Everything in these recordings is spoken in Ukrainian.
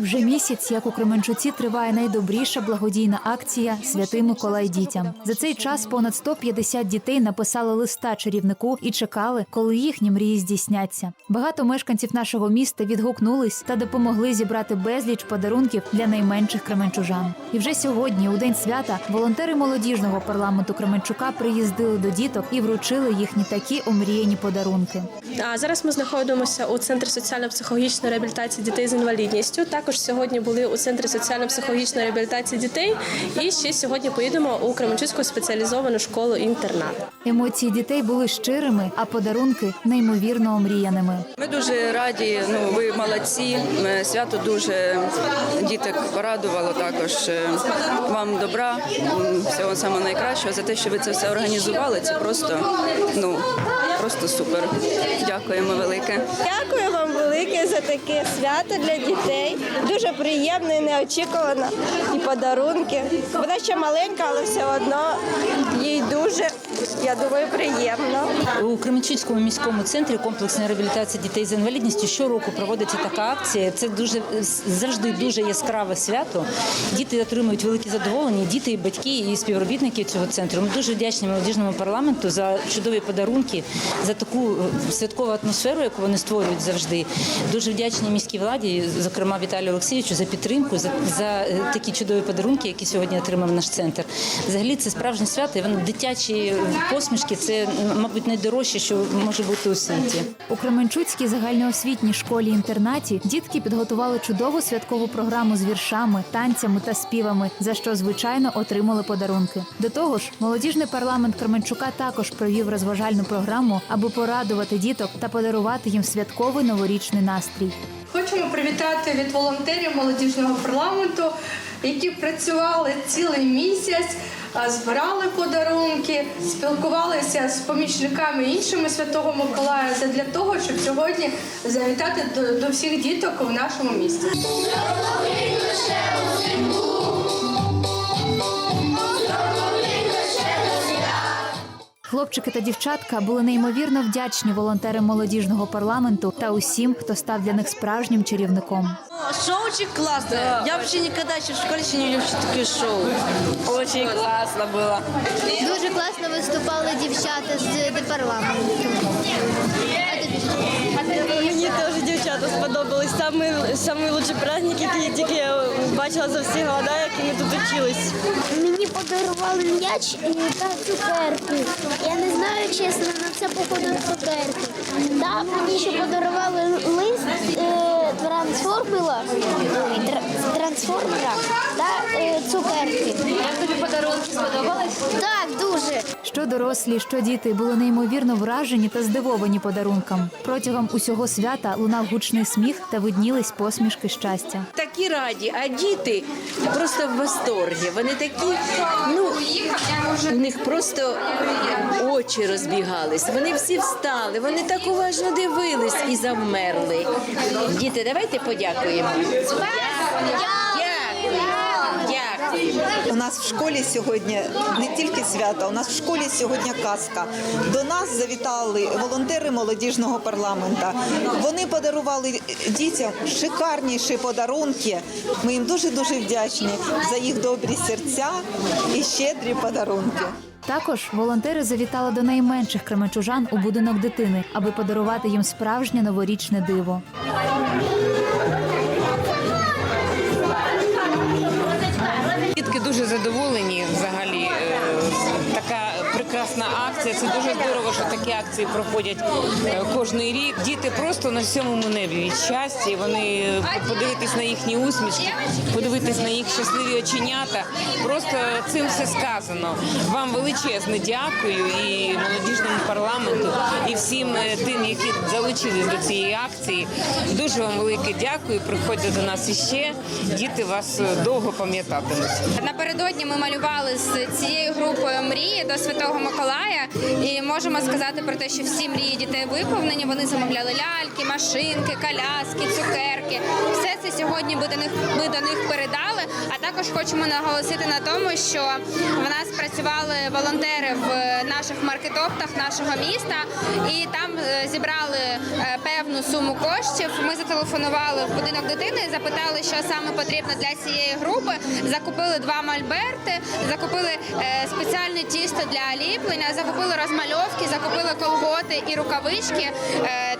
Вже місяць, як у Кременчуці триває найдобріша благодійна акція Святий Миколай дітям. За цей час понад 150 дітей написали листа чарівнику і чекали, коли їхні мрії здійсняться. Багато мешканців нашого міста відгукнулись та допомогли зібрати безліч подарунків для найменших кременчужан. І вже сьогодні, у день свята, волонтери молодіжного парламенту Кременчука приїздили до діток і вручили їхні такі омріяні подарунки. А зараз ми знаходимося у центрі соціально-психологічної реабілітації дітей з інвалідністю. Також сьогодні були у центрі соціально-психологічної реабілітації дітей. І ще сьогодні поїдемо у Кременчуцьку спеціалізовану школу інтернат. Емоції дітей були щирими, а подарунки неймовірно омріяними. Ми дуже раді. Ну ви молодці. Е, Свято дуже діток порадувало. Також Е, вам добра, всього самого найкращого за те, що ви це все організували. Це просто ну просто супер. Дякуємо велике. Дякую вам велике за таке свято для дітей. Дуже приємно і неочікувано. І подарунки. Вона ще маленька, але все одно їй дуже, я думаю, приємно. У Кременчуцькому міському центрі комплексної реабілітації дітей з інвалідністю щороку проводиться така акція. Це дуже завжди дуже яскраве свято. Діти отримують великі задоволення, діти, і батьки і співробітники цього центру. Ми дуже вдячні молодіжному парламенту за чудові подарунки, за таку е, святкову атмосферу, яку вони створюють завжди. Дуже вдячні міській владі, зокрема Віталію Олексійовичу, за підтримку, за, за е, такі чудові подарунки, які сьогодні отримав наш центр. Взагалі це справжнє свято. І воно дитячі посмішки це, мабуть, найдорожче, що може бути у світі. У Кременчуцькій загальноосвітній школі-інтернаті дітки підготували чудову святкову програму з віршами, танцями та співами, за що звичайно отримали подарунки. До того ж, молодіжний парламент Кременчука також провів розважальну програму, аби порадувати діток та подарувати їм святковий новорічний настрій. Хочемо привітати від волонтерів молодіжного парламенту, які працювали цілий місяць, збирали подарунки, спілкувалися з помічниками іншими Святого Миколая для того, щоб сьогодні завітати до, до всіх діток у нашому місті. Хлопчики та дівчатка були неймовірно вдячні волонтерам молодіжного парламенту та усім, хто став для них справжнім чарівником. Шоучик классное. Я вообще никогда еще в школе еще не видела вообще такое шоу. Очень класно було. Дуже класно виступали дівчата з депарламенту. Мені теж дівчата сподобались. Самий, самий лучший праздник, який тільки я бачила за всі года, які ми тут вчились. Мені подарували м'яч і та цукерки. Я не знаю, чесно, на це походу цукерки. Та мені ще подарували лист е, трансформера, тр- трансформера та е, цукерки. Як тобі подарунки сподобались? Так, дуже. Що дорослі, що діти були неймовірно вражені та здивовані подарункам. Протягом усього свята лунав гучний сміх та виднілись посмішки щастя. такі раді, а діти просто в восторгі. Вони такі, ну у них просто очі розбігались. Вони всі встали, вони так уважно дивились і завмерли. Діти, давайте подякуємо. Дякую. У нас в школі сьогодні не тільки свято, у нас в школі сьогодні казка. До нас завітали волонтери молодіжного парламента. Вони подарували дітям шикарніші подарунки. Ми їм дуже дуже вдячні за їх добрі серця і щедрі подарунки. Також волонтери завітали до найменших кременчужан у будинок дитини, аби подарувати їм справжнє новорічне диво. Прекрасна акція. Це дуже здорово, що такі акції проходять е, кожний рік. Діти просто на сьомому небі від щастя. Вони е, подивитись на їхні усмішки, подивитись на їх щасливі оченята. Просто цим все сказано. Вам величезне дякую і молодіжному парламенту, і всім е, тим, які залучились до цієї акції. Дуже вам велике дякую. Приходьте до нас іще. Діти вас довго пам'ятатимуть. Напередодні ми малювали з цією групою до Святого Миколая, і можемо сказати про те, що всі мрії дітей виповнені. Вони замовляли ляльки, машинки, коляски, цукерки. Все це сьогодні буде них ми до них передали. Також хочемо наголосити на тому, що в нас працювали волонтери в наших маркетоптах нашого міста, і там е, зібрали е, певну суму коштів. Ми зателефонували в будинок дитини, запитали, що саме потрібно для цієї групи. Закупили два мольберти, закупили е, спеціальне тісто для ліплення, закупили розмальовки, закупили колготи і рукавички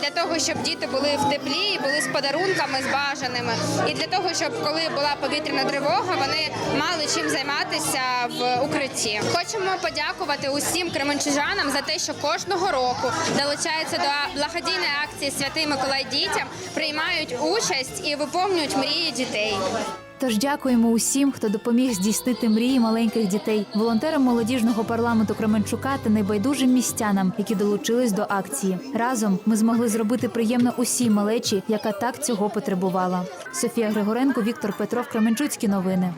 для того, щоб діти були в теплі, і були з подарунками, з бажаними. І для того, щоб коли була повітряна тривога, вони мали чим займатися в укритті. Хочемо подякувати усім кременчужанам за те, що кожного року долучаються до благодійної акції Святий Миколай дітям, приймають участь і виповнюють мрії дітей. Тож дякуємо усім, хто допоміг здійснити мрії маленьких дітей, волонтерам молодіжного парламенту Кременчука та небайдужим містянам, які долучились до акції. Разом ми змогли зробити приємно усій малечі, яка так цього потребувала. Софія Григоренко, Віктор Петров, Кременчуцькі новини.